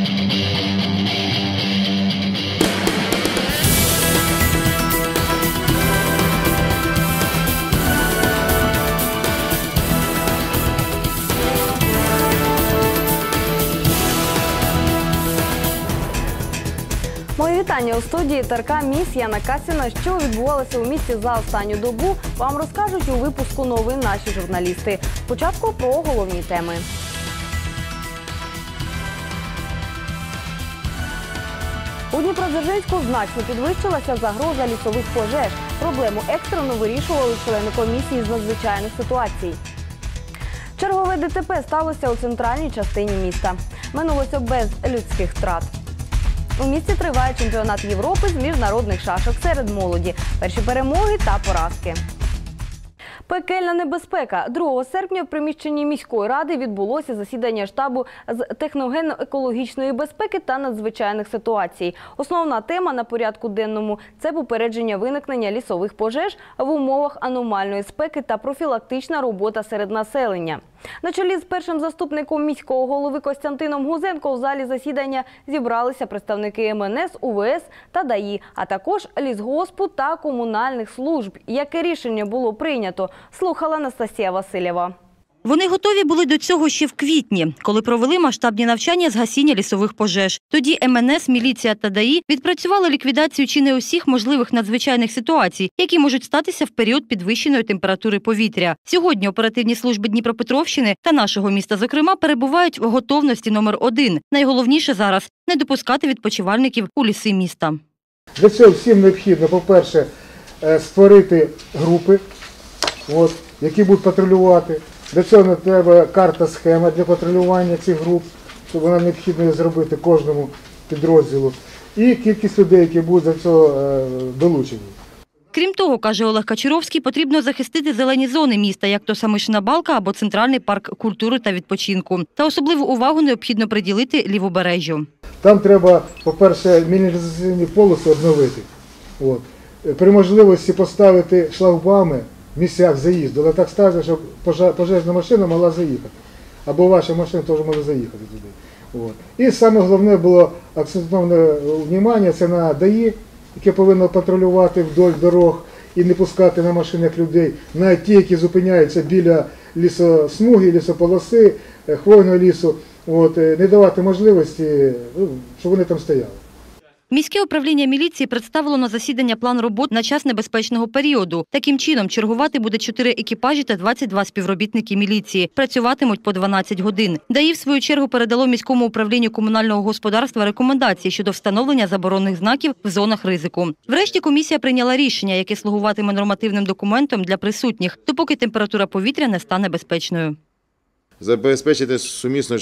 Мої вітання у студії ТРК Міс Яна Касіна. Що відбувалося у місті за останню добу, вам розкажуть у випуску новин наші журналісти. Спочатку про головні теми. У Дніпродзержинську значно підвищилася загроза лісових пожеж. Проблему екстрено вирішували члени комісії з надзвичайних ситуацій. Чергове ДТП сталося у центральній частині міста. Минулося без людських втрат. У місті триває чемпіонат Європи з міжнародних шашок серед молоді. Перші перемоги та поразки. Пекельна небезпека. 2 серпня в приміщенні міської ради відбулося засідання штабу з техногенно-екологічної безпеки та надзвичайних ситуацій. Основна тема на порядку денному це попередження виникнення лісових пожеж в умовах аномальної спеки та профілактична робота серед населення. На чолі з першим заступником міського голови Костянтином Гузенко у залі засідання зібралися представники МНС, УВС та ДАІ, а також лісгоспу та комунальних служб. Яке рішення було прийнято, слухала Анастасія Васильєва. Вони готові були до цього ще в квітні, коли провели масштабні навчання з гасіння лісових пожеж. Тоді МНС, міліція та ДАІ відпрацювали ліквідацію чи не усіх можливих надзвичайних ситуацій, які можуть статися в період підвищеної температури повітря. Сьогодні оперативні служби Дніпропетровщини та нашого міста, зокрема, перебувають в готовності номер один. Найголовніше зараз не допускати відпочивальників у ліси міста. Для цього всім необхідно, по-перше, е, створити групи, от, які будуть патрулювати. Для цього не треба карта схема для патрулювання цих груп, щоб вона необхідно зробити кожному підрозділу. І кількість людей, які будуть до цього е, долучені. Крім того, каже Олег Качуровський, потрібно захистити зелені зони міста, як то Самишина балка або центральний парк культури та відпочинку. Та особливу увагу необхідно приділити лівобережжю. Там треба, по-перше, мінімізаційні полоси обновити. От. При можливості поставити шлагбауми в місцях заїзду, але так ставити, щоб пожежна машина могла заїхати. Або ваша машина теж може заїхати туди. От. І саме головне було акцентоване увагу, це на ДАІ, яке повинно патрулювати вдоль дорог і не пускати на машинах людей, навіть ті, які зупиняються біля лісосмуги, лісополоси, е, хвойного лісу, от, е, не давати можливості, ну, щоб вони там стояли. Міське управління міліції представило на засідання план робот на час небезпечного періоду. Таким чином, чергувати буде 4 екіпажі та 22 співробітники міліції. Працюватимуть по 12 годин. ДАІ, в свою чергу, передало міському управлінню комунального господарства рекомендації щодо встановлення заборонних знаків в зонах ризику. Врешті комісія прийняла рішення, яке слугуватиме нормативним документом для присутніх, допоки температура повітря не стане безпечною. забезпечити сумісно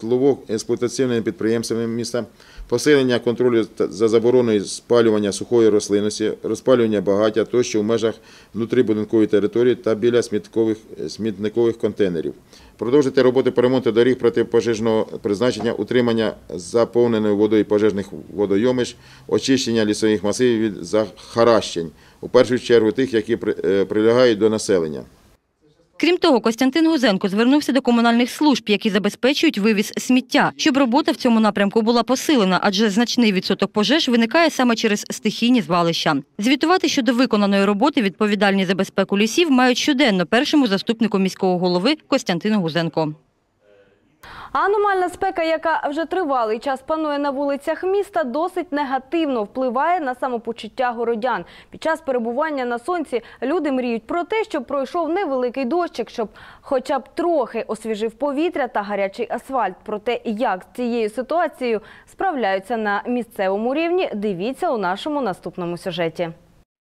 житлово-експлуатаційними підприємствами міста, посилення контролю за забороною спалювання сухої рослинності, розпалювання багаття тощо в межах внутрібудинкової території та біля сміткових, смітникових контейнерів. Продовжити роботи по ремонту доріг протипожежного призначення, утримання заповненою водою пожежних водойомищ, очищення лісових масивів від захаращень, у першу чергу тих, які е, прилягають до населення. Крім того, Костянтин Гузенко звернувся до комунальних служб, які забезпечують вивіз сміття, щоб робота в цьому напрямку була посилена, адже значний відсоток пожеж виникає саме через стихійні звалища. Звітувати щодо виконаної роботи відповідальні за безпеку лісів мають щоденно першому заступнику міського голови Костянтину Гузенко. Аномальна спека, яка вже тривалий час панує на вулицях міста, досить негативно впливає на самопочуття городян. Під час перебування на сонці люди мріють про те, щоб пройшов невеликий дощик, щоб хоча б трохи освіжив повітря та гарячий асфальт. Про те, як з цією ситуацією справляються на місцевому рівні, дивіться у нашому наступному сюжеті.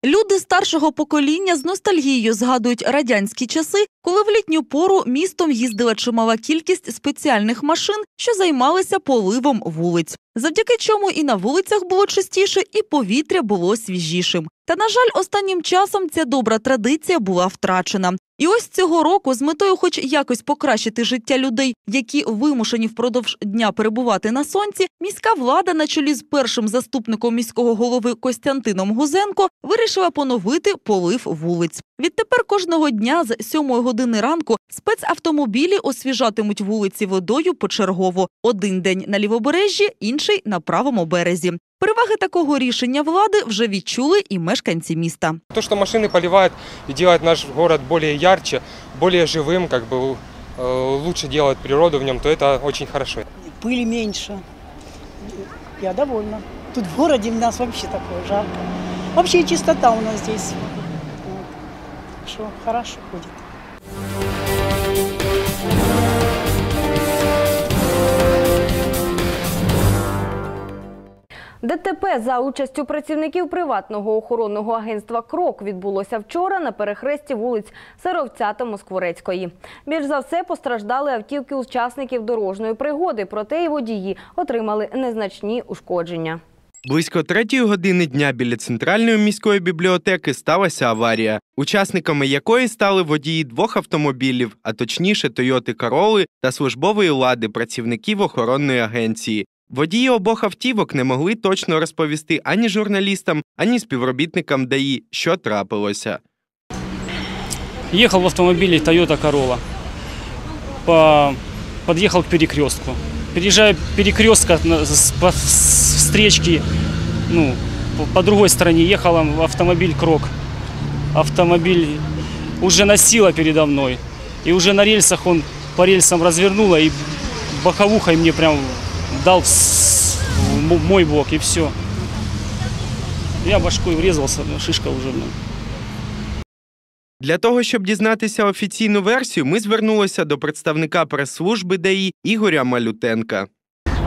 Люди старшого покоління з ностальгією згадують радянські часи, коли в літню пору містом їздила чимала кількість спеціальних машин, що займалися поливом вулиць. Завдяки чому і на вулицях було чистіше, і повітря було свіжішим. Та на жаль, останнім часом ця добра традиція була втрачена. І ось цього року, з метою, хоч якось покращити життя людей, які вимушені впродовж дня перебувати на сонці, міська влада на чолі з першим заступником міського голови Костянтином Гузенко вирішила поновити полив вулиць. Відтепер кожного дня з 7 години ранку спецавтомобілі освіжатимуть вулиці водою почергово. Один день на лівобережжі, інший на правому березі. Переваги такого рішення влади вже відчули і мешканці міста. То, что машины поливают и делают наш город более ярче, более живым, как бы э, лучше делают природу в нем, то это очень хорошо. пыли меньше. Я довольна. Тут в городе у нас вообще такое жарко. Вообще чистота у нас здесь. Вот. Так Что хорошо будет. ДТП за участю працівників приватного охоронного агентства Крок відбулося вчора на перехресті вулиць Сировця та Москворецької. Більш за все постраждали автівки учасників дорожньої пригоди, проте і водії отримали незначні ушкодження. Близько третьої години дня біля центральної міської бібліотеки сталася аварія, учасниками якої стали водії двох автомобілів, а точніше Тойоти Кароли та службової лади працівників охоронної агенції. Водії обох автівок не могли точно розповісти ані журналістам, ані співробітникам ДАІ, що трапилося. Ехал в автомобиле Toyota Corolla. Подъехал к перекрестку. Переезжая перекрестка на- с, ну, по, другой стороне ехал автомобиль Крок. Автомобиль уже носила передо мной. И уже на рельсах он по рельсам развернула и боковухой мне прям дал в мой бок и все. Я башкой врезался, шишка уже. блин. Для того, щоб дізнатися офіційну версію, ми звернулися до представника прес-служби ДАІ Ігоря Малютенка.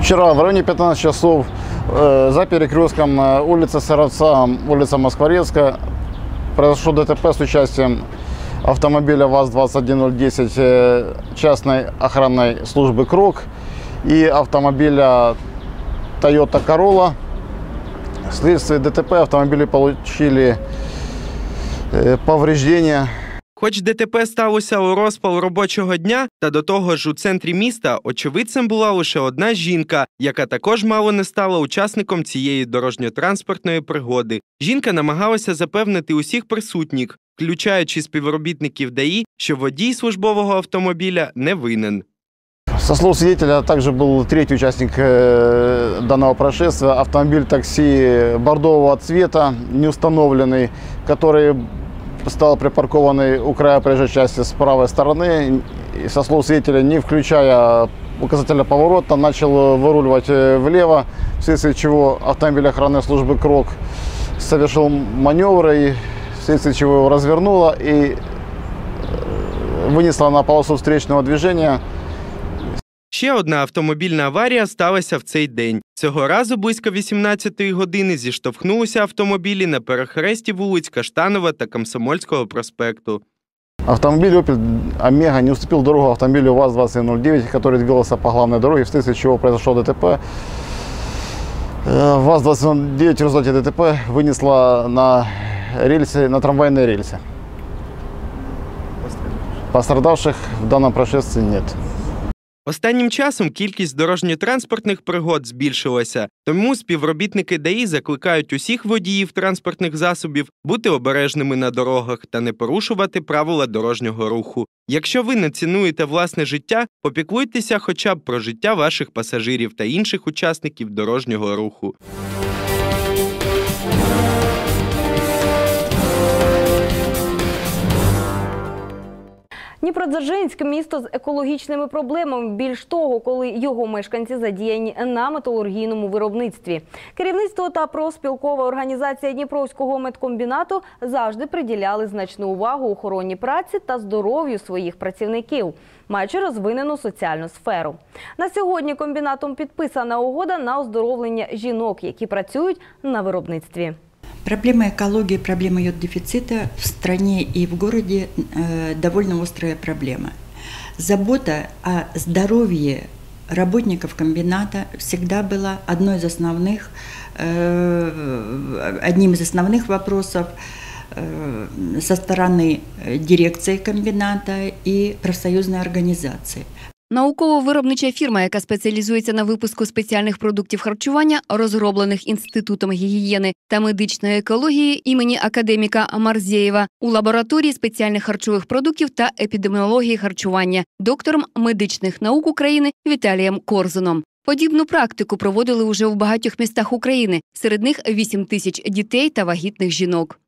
Вчера в районе 15 часов за перекрестком э, улица Саровца, улица Москворецкая произошло ДТП с участием автомобиля ВАЗ-21010 э, частной охранной службы «Крок» и автомобиля Toyota Corolla. Вследствие ДТП автомобили получили э, повреждения Хоч ДТП сталося у розпал робочого дня, та до того ж у центрі міста очевидцем була лише одна жінка, яка також мало не стала учасником цієї дорожньо-транспортної пригоди. Жінка намагалася запевнити усіх присутніх, включаючи співробітників ДАІ, що водій службового автомобіля не винен. Со слов свидетеля, также был третий участник э, данного происшествия. Автомобиль такси бордового цвета, неустановленный, который стал припаркованный у края проезжей части с правой стороны. И, со слов свидетеля, не включая указателя поворота, начал выруливать э, влево, вследствие чего автомобиль охранной службы «Крок» совершил маневр, и вследствие чего его развернуло и э, вынесло на полосу встречного движения – Ще одна автомобільна аварія сталася в цей день. Цього разу близько 18-ї години зіштовхнулися автомобілі на перехресті вулиць Каштанова та Комсомольського проспекту. Автомобиль Opel Omega не уступил дорогу автомобилю ВАЗ-2109, который двигался по главной дороге, вследствие чего произошло ДТП. Э, ВАЗ-2109 в результате ДТП вынесла на рельсы, на трамвайные рельсы. Пострадавших в данном происшествии нет. Останнім часом кількість дорожньо-транспортних пригод збільшилася, тому співробітники ДАІ закликають усіх водіїв транспортних засобів бути обережними на дорогах та не порушувати правила дорожнього руху. Якщо ви не цінуєте власне життя, попіклуйтеся хоча б про життя ваших пасажирів та інших учасників дорожнього руху. Дніпродзержинськ – місто з екологічними проблемами. Більш того, коли його мешканці задіяні на металургійному виробництві. Керівництво та профспілкова організація Дніпровського медкомбінату завжди приділяли значну увагу охороні праці та здоров'ю своїх працівників, маючи розвинену соціальну сферу. На сьогодні комбінатом підписана угода на оздоровлення жінок, які працюють на виробництві. Проблема экологии, проблема ее дефицита в стране и в городе э, довольно острая проблема. Забота о здоровье работников комбината всегда была одной из основных, э, одним из основных вопросов э, со стороны дирекции комбината и профсоюзной организации. Науково-виробнича фірма, яка спеціалізується на випуску спеціальних продуктів харчування, розроблених Інститутом гігієни та медичної екології імені академіка Марзєєва у лабораторії спеціальних харчових продуктів та епідеміології харчування, доктором медичних наук України Віталієм Корзуном. Подібну практику проводили уже в багатьох містах України. Серед них 8 тисяч дітей та вагітних жінок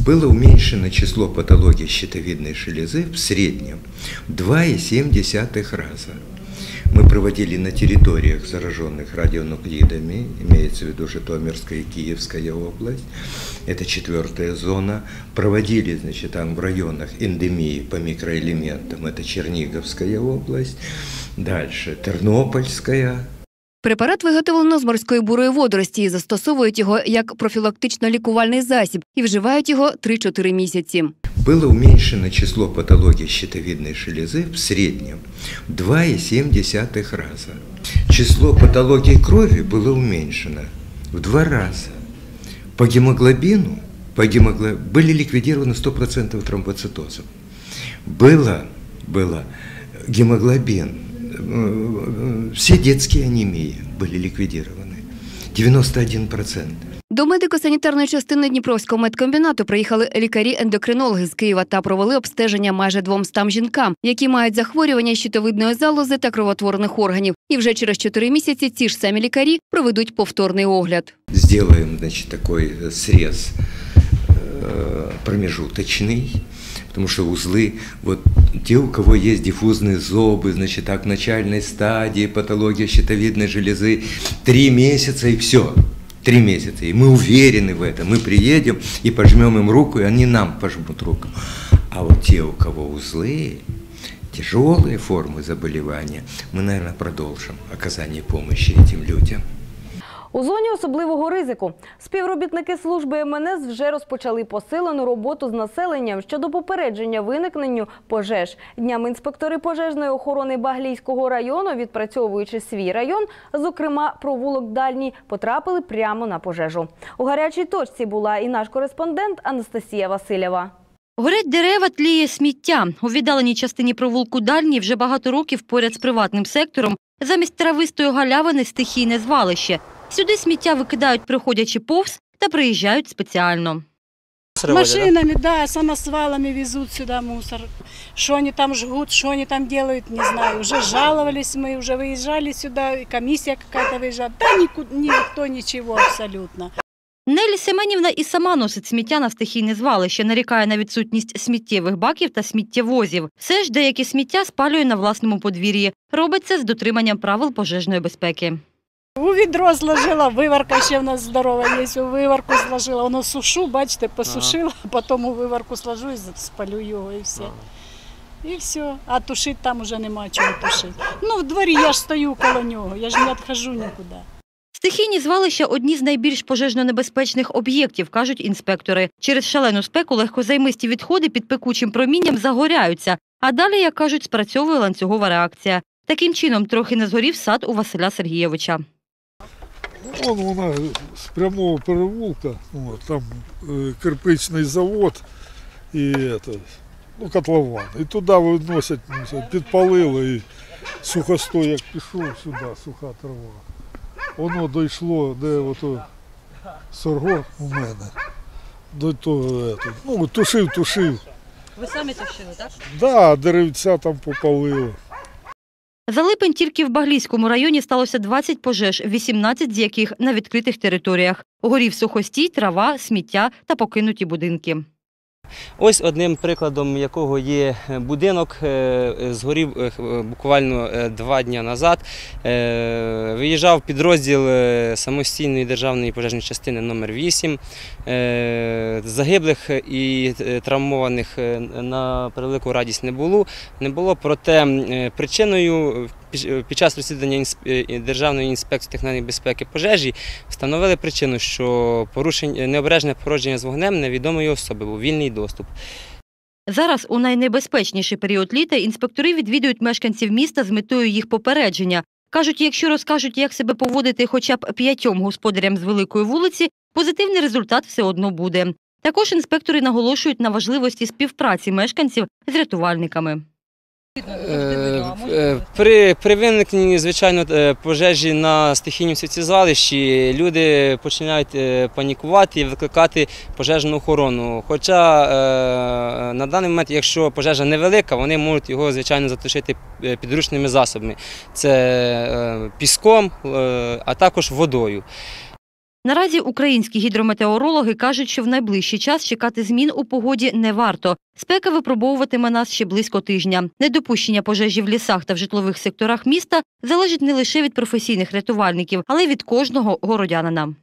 было уменьшено число патологий щитовидной железы в среднем в 2,7 раза. Мы проводили на территориях, зараженных радионуклидами, имеется в виду Житомирская и Киевская область, это четвертая зона. Проводили, значит, там в районах эндемии по микроэлементам, это Черниговская область, дальше Тернопольская, Препарат виготовлено з морської бурої водорості і застосовують його як профілактично-лікувальний засіб і вживають його 3-4 місяці. было уменьшено число патологий щитовидной железы в среднем в 2,7 раза. Число патологий крови было уменьшено в два раза. По гемоглобину по гемогло... были ликвидированы 100% тромбоцитозов. Было, было гемоглобин, э, все детские анемии были ликвидированы. 91%. До медико-санітарної частини Дніпровського медкомбінату приїхали лікарі-ендокринологи з Києва та провели обстеження майже 200 жінкам, які мають захворювання щитовидної залози та кровотворних органів. І вже через 4 місяці ці ж самі лікарі проведуть повторний огляд. Сделаем, значит, такой э, срез э, промежуточный, Потому что узлы, вот те, у кого есть диффузные зобы, значит, так, начальной стадии патология щитовидной железы, три месяца и все. Три месяца. И мы уверены в этом. Мы приедем и пожмем им руку, и они нам пожмут руку. А вот те, у кого узлы, тяжелые формы заболевания, мы, наверное, продолжим оказание помощи этим людям. У зоні особливого ризику співробітники служби МНС вже розпочали посилену роботу з населенням щодо попередження виникненню пожеж. Днями інспектори пожежної охорони Баглійського району, відпрацьовуючи свій район, зокрема провулок Дальній, потрапили прямо на пожежу. У гарячій точці була і наш кореспондент Анастасія Васильєва. Горять дерева, тліє сміття. У віддаленій частині провулку Дальній вже багато років поряд з приватним сектором замість травистої галявини стихійне звалище. Сюди сміття викидають, приходячи повз та приїжджають спеціально. Машинами, да, самосвалами везут сюда мусор. Что они там жгут, что они там делают, не знаю. Уже жаловались мы, уже выезжали сюда, и комиссия какая-то выезжает. Да никуда, никто ничего абсолютно. Нелі Семенівна і сама носить сміття на стихійне звалище, нарікає на відсутність сміттєвих баків та сміттєвозів. Все ж деякі сміття спалює на власному подвір'ї. Робить це з дотриманням правил пожежної безпеки. У відро зложила, виварка ще в нас здорова є, у виварку зложила, воно сушу, бачите, посушила, а потім у виварку сложу і спалю його і все. І все. А тушити там уже нема чого тушити. Ну, в дворі я ж стою коло нього, я ж не відхожу нікуди. Стихійні звалища – одні з найбільш пожежно-небезпечних об'єктів, кажуть інспектори. Через шалену спеку легкозаймисті відходи під пекучим промінням загоряються, а далі, як кажуть, спрацьовує ланцюгова реакція. Таким чином, трохи не згорів сад у Василя Сергійовича. Вон вона з прямого переулка, от, там е, кирпичний завод і это, ну, котлован. І туди виносять, ну, підпалили і сухостой, як пішов сюди, суха трава. Воно дійшло, де ото сорго у мене. До того, это, ну, тушив, тушив. Ви самі тушили, так? Да, деревця там попалило. За липень тільки в Баглійському районі сталося 20 пожеж, 18 з яких на відкритих територіях. Горів сухостій, трава, сміття та покинуті будинки. Ось одним прикладом якого є будинок, е, згорів е, буквально е, два дні назад. Е, Виїжджав підрозділ е, самостійної державної пожежної частини номер 8 Е, Загиблих і е, травмованих е, на превелику радість не було. Не було, проте е, причиною під- під час розслідування е, Державної інспекції техногенної безпеки пожежі встановили причину, що порушення необережне породження з вогнем невідомої особи був вільний доступ. Зараз у найнебезпечніший період літа інспектори відвідують мешканців міста з метою їх попередження. Кажуть, якщо розкажуть, як себе поводити хоча б п'ятьом господарям з великої вулиці, позитивний результат все одно буде. Також інспектори наголошують на важливості співпраці мешканців з рятувальниками. Е, е, При, при виникненні, звичайно, е, пожежі на стихійному світлозвалищі люди починають панікувати і викликати пожежну охорону. Хоча на даний момент, якщо пожежа невелика, вони можуть його, звичайно, затушити підручними засобами. Це піском, а також водою. Наразі українські гідрометеорологи кажуть, що в найближчий час чекати змін у погоді не варто. Спека випробовуватиме нас ще близько тижня. Недопущення пожежі в лісах та в житлових секторах міста залежить не лише від професійних рятувальників, але й від кожного городянина.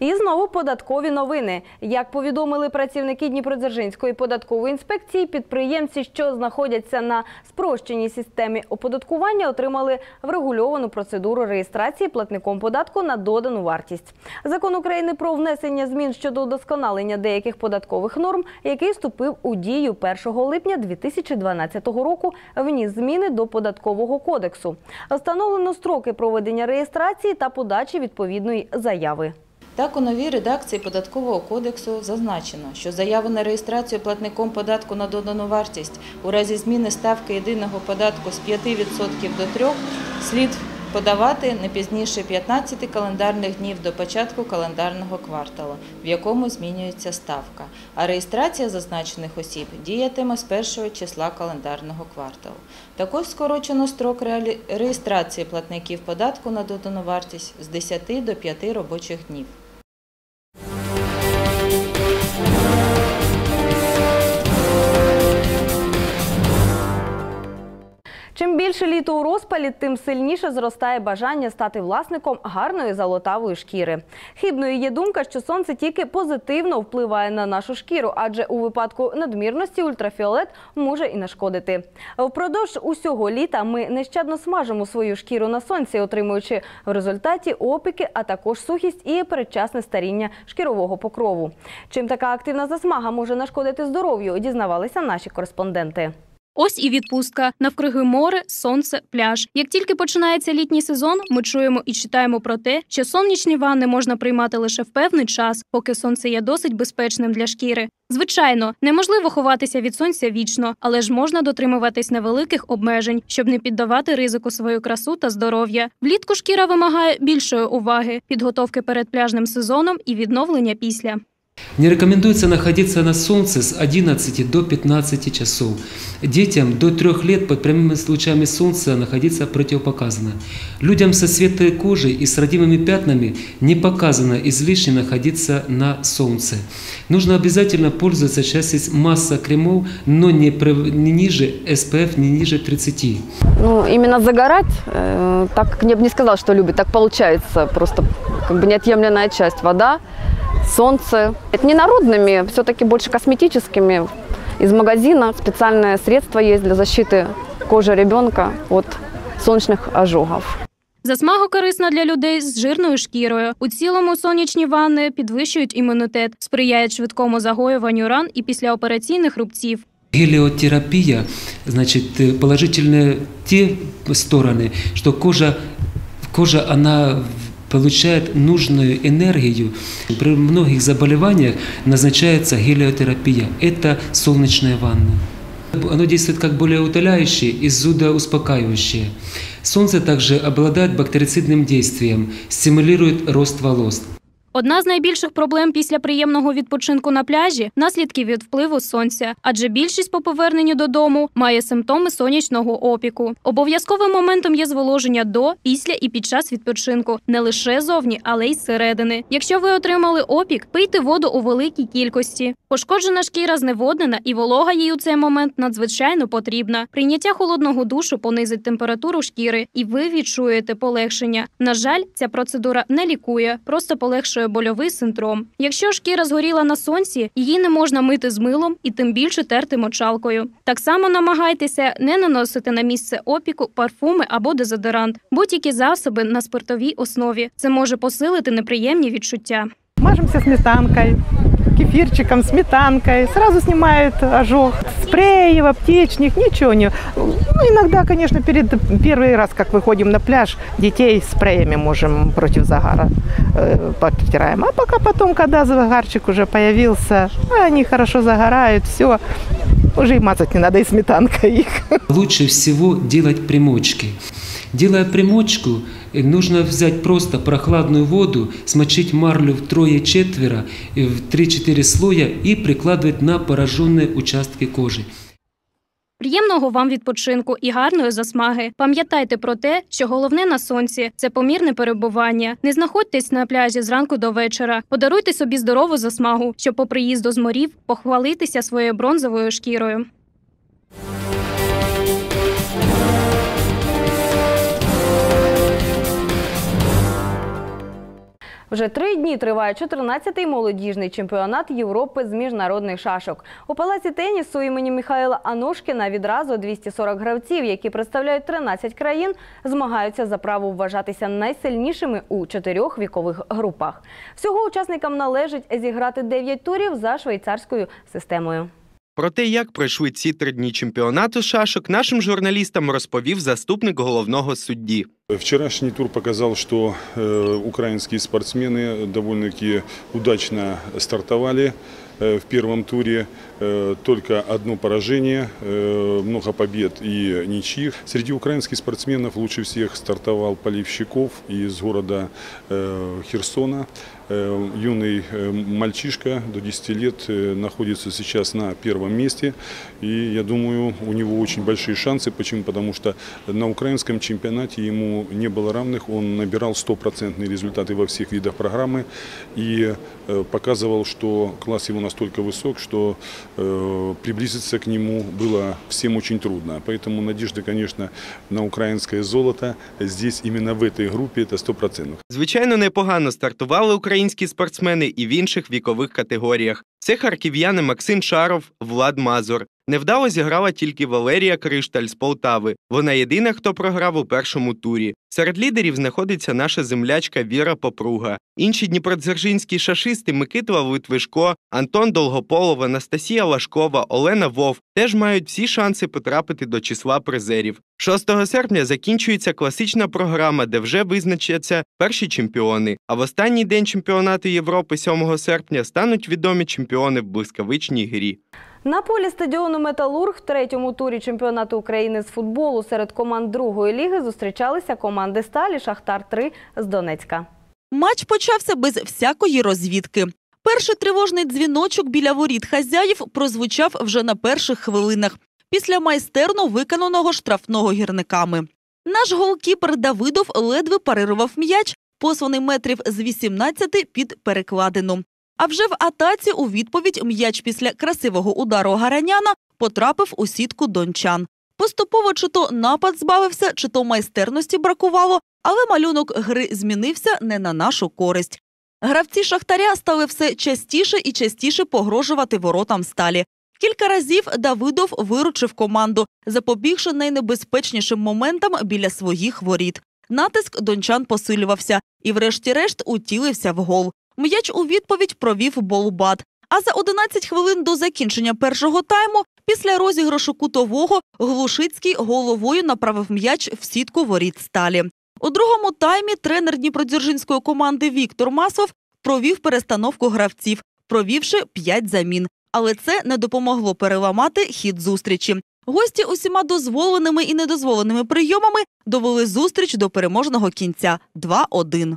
І знову податкові новини. Як повідомили працівники Дніпродзержинської податкової інспекції, підприємці, що знаходяться на спрощеній системі оподаткування, отримали врегульовану процедуру реєстрації платником податку на додану вартість. Закон України про внесення змін щодо удосконалення деяких податкових норм, який вступив у дію 1 липня 2012 року, вніс зміни до податкового кодексу. Встановлено строки проведення реєстрації та подачі відповідної заяви. Так, у новій редакції Податкового кодексу зазначено, що заяву на реєстрацію платником податку на додану вартість у разі зміни ставки єдиного податку з 5% до 3% слід подавати не пізніше 15 календарних днів до початку календарного кварталу, в якому змінюється ставка. А реєстрація зазначених осіб діятиме з першого числа календарного кварталу. Також скорочено строк реєстрації платників податку на додану вартість з 10 до 5 робочих днів. Більше літо у розпалі, тим сильніше зростає бажання стати власником гарної золотавої шкіри. Хибною є думка, що сонце тільки позитивно впливає на нашу шкіру, адже у випадку надмірності ультрафіолет може і нашкодити. Впродовж усього літа ми нещадно смажимо свою шкіру на сонці, отримуючи в результаті опіки, а також сухість і передчасне старіння шкірового покрову. Чим така активна засмага може нашкодити здоров'ю, дізнавалися наші кореспонденти. Ось і відпустка. Навкруги море, сонце, пляж. Як тільки починається літній сезон, ми чуємо і читаємо про те, що сонячні ванни можна приймати лише в певний час, поки сонце є досить безпечним для шкіри. Звичайно, неможливо ховатися від сонця вічно, але ж можна дотримуватись невеликих обмежень, щоб не піддавати ризику свою красу та здоров'я. Влітку шкіра вимагає більшої уваги, підготовки перед пляжним сезоном і відновлення після. Не рекомендуется находиться на солнце с 11 до 15 часов. Детям до 3 лет под прямыми лучами солнца находиться противопоказано. Людям со светлой кожей и с родимыми пятнами не показано излишне находиться на солнце. Нужно обязательно пользоваться часть масса кремов, но не, не ниже SPF, не ниже 30. Ну, именно загорать, э, так как я бы не сказала, что любит, так получается, просто как бы неотъемлемая часть. Вода, солнце. Это не народными, все-таки больше косметическими. Из магазина специальное средство есть для защиты кожи ребенка от солнечных ожогов. Засмага корисна для людей з жирною шкірою. У цілому сонячні ванни підвищують імунітет, сприяють швидкому загоюванню ран і післяопераційних рубців. Гелиотерапия, значит, э, положительные те стороны, что кожа, кожа она Получает нужную энергию. При многих заболеваниях назначается гелиотерапия. Это солнечная ванна. Оно действует как более утоляющее и зудоуспокаивающее. Солнце также обладает бактерицидным действием, стимулирует рост волос. Одна з найбільших проблем після приємного відпочинку на пляжі наслідки від впливу сонця, адже більшість по поверненню додому має симптоми сонячного опіку. Обов'язковим моментом є зволоження до, після і під час відпочинку не лише зовні, але й зсередини. Якщо ви отримали опік, пийте воду у великій кількості. Пошкоджена шкіра зневоднена і волога їй у цей момент надзвичайно потрібна. Прийняття холодного душу понизить температуру шкіри, і ви відчуєте полегшення. На жаль, ця процедура не лікує, просто полегшує больовий синдром. Якщо шкіра згоріла на сонці, її не можна мити з милом і тим більше терти мочалкою. Так само намагайтеся не наносити на місце опіку парфуми або дезодорант, будь-які засоби на спиртовій основі. Це може посилити неприємні відчуття. Мажемся сметанкой, кефирчиком, сметанкой. Сразу снимает ожог. Спреи, в аптечник, ничего не... Ну, иногда, конечно, перед первый раз, как выходим на пляж, детей спреями можем против загара э, подтираем. А пока потом, когда загарчик уже появился, они хорошо загорают, все. Уже и мазать не надо, и сметанкой их. Лучше всего делать примочки. Делая примочку, э, нужно взять просто прохладную воду, смочить марлю втрое-четверо, э, в 3-4 слоя и прикладывать на пораженные участки кожи. Приємного вам відпочинку і гарної засмаги. Пам'ятайте про те, що головне на сонці це помірне перебування. Не знаходьтесь на пляжі зранку до вечора. Подаруйте собі здорову засмагу, щоб по приїзду з морів похвалитися своєю бронзовою шкірою. Вже три дні триває 14-й молодіжний чемпіонат Європи з міжнародних шашок. У палаці тенісу імені Михайла Аношкіна відразу 240 гравців, які представляють 13 країн, змагаються за право вважатися найсильнішими у чотирьох вікових групах. Всього учасникам належить зіграти 9 турів за швейцарською системою. Про те, як пройшли ці три дні чемпіонату шашок, нашим журналістам розповів заступник головного судді. Вчерашний тур показал, что э, украинские спортсмены довольно-таки удачно стартовали э, в первом туре. Э, только одно поражение, э, много побед и ничьих. Среди украинских спортсменов лучше всех стартовал Поливщиков из города э, Херсона. Э, Юный э, мальчишка до 10 лет э, находится сейчас на первом месте. И я думаю, у него очень большие шансы. Почему? Потому что на украинском чемпионате ему не было равных. Он набирал стопроцентные результаты во всех видах программы и э, показывал, что класс его настолько высок, что э, приблизиться к нему было всем очень трудно. Поэтому надежда, конечно, на украинское золото здесь именно в этой группе это 100%. Звичайно, непогано стартували українські спортсмени і в інших вікових категоріях. Це харків'яни Максим Шаров, Влад Мазур. Невдало зіграла тільки Валерія Кришталь з Полтави. Вона єдина, хто програв у першому турі. Серед лідерів знаходиться наша землячка Віра Попруга. Інші дніпродзержинські шашисти Микитла Литвишко, Антон Долгополов, Анастасія Лашкова, Олена Вов теж мають всі шанси потрапити до числа призерів. 6 серпня закінчується класична програма, де вже визначаться перші чемпіони. А в останній день чемпіонату Європи 7 серпня стануть відомі чемпіони в блискавичній грі. На полі стадіону Металург в третьому турі чемпіонату України з футболу серед команд другої ліги зустрічалися команди Сталі Шахтар 3 з Донецька. Матч почався без всякої розвідки. Перший тривожний дзвіночок біля воріт хазяїв прозвучав вже на перших хвилинах після майстерно виконаного штрафного гірниками. Наш голкіпер Давидов ледве парирував м'яч, посланий метрів з 18 під перекладину. А вже в атаці у відповідь м'яч після красивого удару гараняна потрапив у сітку дончан. Поступово чи то напад збавився, чи то майстерності бракувало, але малюнок гри змінився не на нашу користь. Гравці шахтаря стали все частіше і частіше погрожувати воротам сталі. Кілька разів Давидов виручив команду, запобігши найнебезпечнішим моментам біля своїх воріт. Натиск дончан посилювався і, врешті-решт, утілився в гол. М'яч у відповідь провів Болбат. А за 11 хвилин до закінчення першого тайму, після розіграшу кутового, Глушицький головою направив м'яч в сітку воріт сталі. У другому таймі тренер дніпродзержинської команди Віктор Маслов провів перестановку гравців, провівши 5 замін. Але це не допомогло переламати хід зустрічі. Гості усіма дозволеними і недозволеними прийомами довели зустріч до переможного кінця 2-1.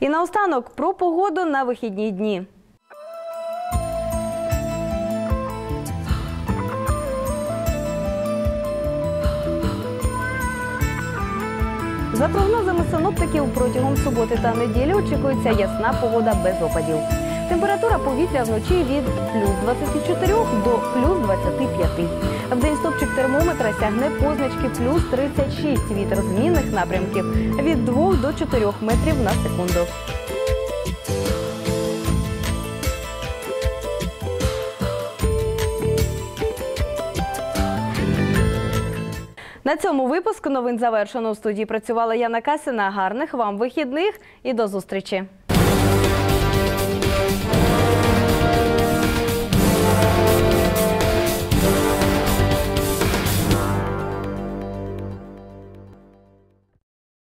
І наостанок про погоду на вихідні дні. За прогнозами синоптиків, протягом суботи та неділі очікується ясна погода без опадів. Температура повітря вночі від плюс 24 до плюс 25. В день стопчик термометра сягне позначки плюс 36. Вітер змінних напрямків від 2 до 4 метрів на секунду. На цьому випуск новин завершено. У студії працювала Яна Касіна. Гарних вам вихідних і до зустрічі.